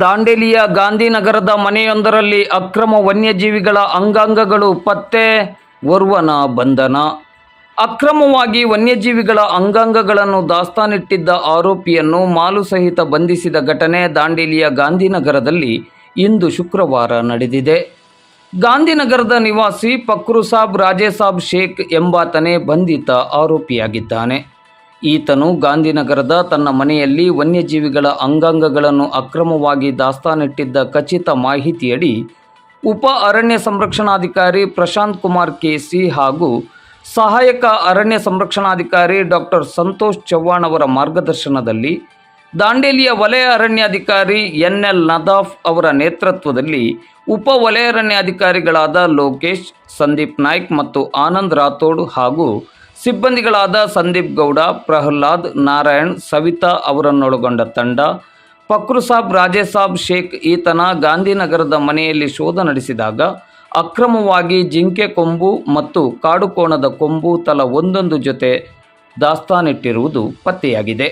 ದಾಂಡೇಲಿಯ ಗಾಂಧಿನಗರದ ಮನೆಯೊಂದರಲ್ಲಿ ಅಕ್ರಮ ವನ್ಯಜೀವಿಗಳ ಅಂಗಾಂಗಗಳು ಪತ್ತೆ ಓರ್ವನ ಬಂಧನ. ಅಕ್ರಮವಾಗಿ ವನ್ಯಜೀವಿಗಳ ಅಂಗಾಂಗಗಳನ್ನು ದಾಸ್ತಾನಿಟ್ಟಿದ್ದ ಆರೋಪಿಯನ್ನು ಮಾಲು ಸಹಿತ ಬಂಧಿಸಿದ ಘಟನೆ ದಾಂಡೇಲಿಯ ಗಾಂಧಿನಗರದಲ್ಲಿ ಇಂದು ಶುಕ್ರವಾರ ನಡೆದಿದೆ. ಗಾಂಧಿನಗರದ ನಿವಾಸಿ ಫಕ್ರುಸಾಬ್ ರಾಜೇಸಾಬ್ ಶೇಖ್ ಎಂಬಾತನೇ ಬಂಧಿತ ಆರೋಪಿಯಾಗಿದ್ದಾನೆ. ಈತನು ಗಾಂಧಿನಗರದ ತನ್ನ ಮನೆಯಲ್ಲಿ ವನ್ಯಜೀವಿಗಳ ಅಂಗಾಂಗಗಳನ್ನು ಅಕ್ರಮವಾಗಿ ದಾಸ್ತಾನಿಟ್ಟಿದ್ದ ಖಚಿತ ಮಾಹಿತಿಯಡಿ ಉಪ ಅರಣ್ಯ ಸಂರಕ್ಷಣಾಧಿಕಾರಿ ಪ್ರಶಾಂತ್ ಕುಮಾರ್ ಕೆಸಿ ಹಾಗೂ ಸಹಾಯಕ ಅರಣ್ಯ ಸಂರಕ್ಷಣಾಧಿಕಾರಿ ಡಾಕ್ಟರ್ ಸಂತೋಷ್ ಚವ್ಹಾಣ್ ಅವರ ಮಾರ್ಗದರ್ಶನದಲ್ಲಿ ದಾಂಡೇಲಿಯ ವಲಯ ಅರಣ್ಯಾಧಿಕಾರಿ ಎನ್ ಎಲ್ ನದಾಫ್ ಅವರ ನೇತೃತ್ವದಲ್ಲಿ ಉಪ ವಲಯ ಅರಣ್ಯಾಧಿಕಾರಿಗಳಾದ ಲೋಕೇಶ್, ಸಂದೀಪ್ ನಾಯ್ಕ್ ಮತ್ತು ಆನಂದ್ ರಾಥೋಡ್ ಹಾಗೂ ಸಿಬ್ಬಂದಿಗಳಾದ ಸಂದೀಪ್ ಗೌಡ, ಪ್ರಹ್ಲಾದ್ ನಾರಾಯಣ್, ಸವಿತಾ ಅವರನ್ನೊಳಗೊಂಡ ತಂಡ ಫಕ್ರುಸಾಬ್ ರಾಜೇಸಾಬ್ ಶೇಖ್ ಈತನ ಗಾಂಧಿನಗರದ ಮನೆಯಲ್ಲಿ ಶೋಧ ನಡೆಸಿದಾಗ ಅಕ್ರಮವಾಗಿ ಜಿಂಕೆ ಕೊಂಬು ಮತ್ತು ಕಾಡುಕೋಣದ ಕೊಂಬು ತಲಾ ಒಂದೊಂದು ಜೊತೆ ದಾಸ್ತಾನಿಟ್ಟಿರುವುದು ಪತ್ತೆಯಾಗಿದೆ.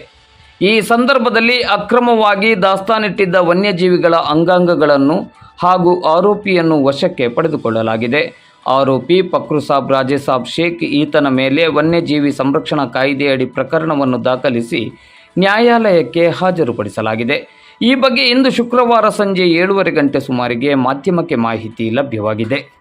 ಈ ಸಂದರ್ಭದಲ್ಲಿ ಅಕ್ರಮವಾಗಿ ದಾಸ್ತಾನಿಟ್ಟಿದ್ದ ವನ್ಯಜೀವಿಗಳ ಅಂಗಾಂಗಗಳನ್ನು ಹಾಗೂ ಆರೋಪಿಯನ್ನು ವಶಕ್ಕೆ ಪಡೆದುಕೊಳ್ಳಲಾಗಿದೆ. ಆರೋಪಿ ಪಕ್ರುಸಾಬ್ ರಾಜೇಸಾಬ್ ಶೇಖ್ ಈತನ ಮೇಲೆ ವನ್ಯಜೀವಿ ಸಂರಕ್ಷಣಾ ಕಾಯ್ದೆಯಡಿ ಪ್ರಕರಣವನ್ನು ದಾಖಲಿಸಿ ನ್ಯಾಯಾಲಯಕ್ಕೆ ಹಾಜರುಪಡಿಸಲಾಗಿದೆ. ಈ ಬಗ್ಗೆ ಇಂದು ಶುಕ್ರವಾರ ಸಂಜೆ ಏಳುವರೆ ಗಂಟೆ ಸುಮಾರಿಗೆ ಮಾಧ್ಯಮಕ್ಕೆ ಮಾಹಿತಿ ಲಭ್ಯವಾಗಿದೆ.